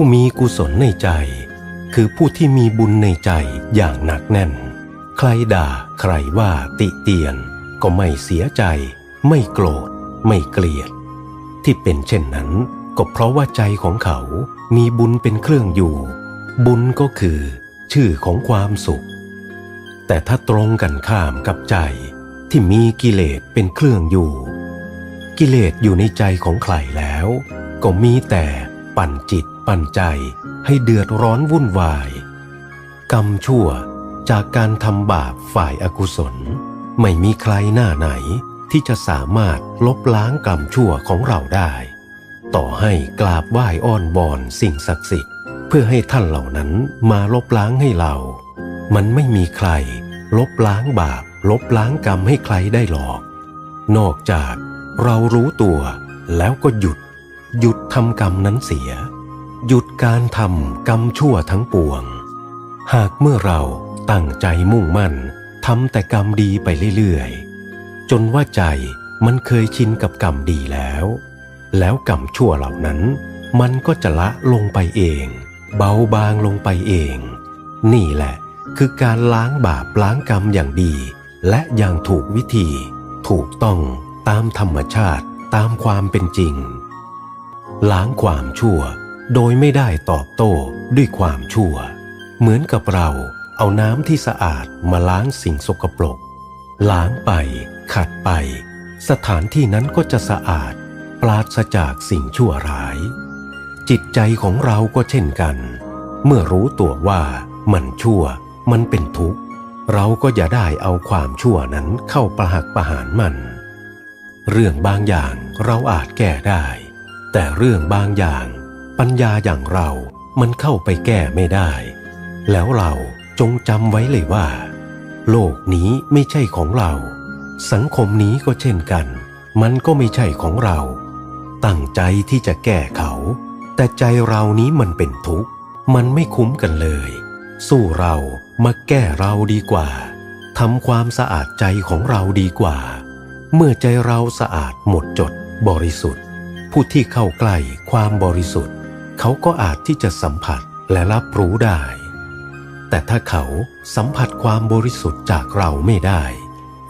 ผู้มีกุศลในใจ คือผู้ที่มีบุญในใจอย่างหนักแน่น ใครด่าใครว่าติเตียน ก็ไม่เสียใจ ไม่โกรธ ไม่เกลียด ที่เป็นเช่นนั้น ก็เพราะว่าใจของเขามีบุญเป็นเครื่องอยู่ บุญก็คือ ชื่อของความสุข แต่ถ้าตรงกันข้ามกับใจที่มีกิเลสเป็นเครื่องอยู่ กิเลสอยู่ในใจของใครแล้ว ก็มีแต่ปั่นจิต ปั่นใจให้เดือดร้อนวุ่นวาย กรรมชั่วจากการทำบาปฝ่ายอากุศล ไม่มีใครหน้าไหนที่จะสามารถลบล้างกรรมชั่วของเราได้ ต่อให้กราบไหว้อ้อนบอนสิ่งศักดิ์สิทธิ์ เพื่อให้ท่านเหล่านั้นมาลบล้างให้เรา มันไม่มีใคร ลบล้างบาป ลบล้างกรรมให้ใครได้หรอก นอกจากเรารู้ตัวแล้วก็หยุด หยุดทำกรรมนั้นเสีย หยุดการทำกรรมชั่วทั้งปวง หากเมื่อเราตั้งใจมุ่งมั่นทำแต่กรรมดีไปเรื่อยๆ จนว่าใจมันเคยชินกับกรรมดีแล้ว แล้วกรรมชั่วเหล่านั้น มันก็จะละลงไปเอง เบาบางลงไปเอง นี่แหละคือการล้างบาปล้างกรรมอย่างดี และอย่างถูกวิธี ถูกต้องตามธรรมชาติตามความเป็นจริง ล้างความชั่ว โดยไม่ได้ตอบโต้ด้วยความชั่ว เหมือนกับเราเอาน้ำที่สะอาดมาล้างสิ่งสกปรกล้างไป ขัดไป สถานที่นั้นก็จะสะอาด ปราศจากสิ่งชั่วร้าย จิตใจของเราก็เช่นกัน เมื่อรู้ตัวว่ามันชั่ว มันเป็นทุกข์ เราก็อย่าได้เอาความชั่วนั้นเข้าประหักประหารมัน เรื่องบางอย่างเราอาจแก้ได้ แต่เรื่องบางอย่าง ปัญญาอย่างเรามันเข้าไปแก้ไม่ได้ แล้วเราจงจำไว้เลยว่า โลกนี้ไม่ใช่ของเรา สังคมนี้ก็เช่นกัน มันก็ไม่ใช่ของเรา ตั้งใจที่จะแก้เขา แต่ใจเรานี้มันเป็นทุกข์ มันไม่คุ้มกันเลย สู้เรามาแก้เราดีกว่าทำความสะอาดใจของเราดีกว่า เมื่อใจเราสะอาดหมดจดบริสุทธิ์ ผู้ที่เข้าใกล้ความบริสุทธิ์ เขาก็อาจที่จะสัมผัสและรับรู้ได้ แต่ถ้าเขาสัมผัสความบริสุทธิ์จากเราไม่ได้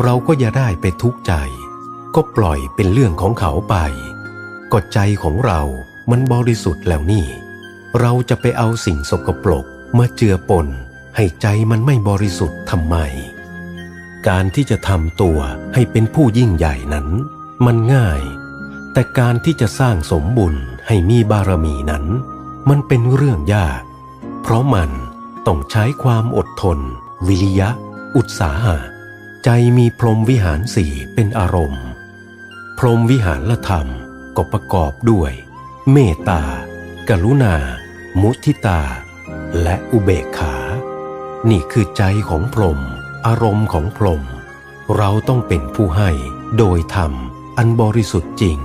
เราก็อย่าได้ไปทุกข์ใจ ก็ปล่อยเป็นเรื่องของเขาไปก็ใจของเรามันบริสุทธิ์แล้วนี่ เราจะไปเอาสิ่งสกปรกมาเจือปนให้ใจมันไม่บริสุทธิ์ทำไม การที่จะทำตัวให้เป็นผู้ยิ่งใหญ่นั้น มันง่าย แต่การที่จะสร้างสมบุญ ให้มีบารมีนั้น มันเป็นเรื่องยาก เพราะมันต้องใช้ความอดทน วิริยะ อุตสาหะ ใจมีพรหมวิหารสี่เป็นอารมณ์ พรหมวิหารธรรมก็ประกอบด้วย เมตตา กรุณา มุทิตา และอุเบกขา นี่คือใจของพรหมอารมณ์ของพรหมเราต้องเป็นผู้ให้โดยธรรมอันบริสุทธิ์จริง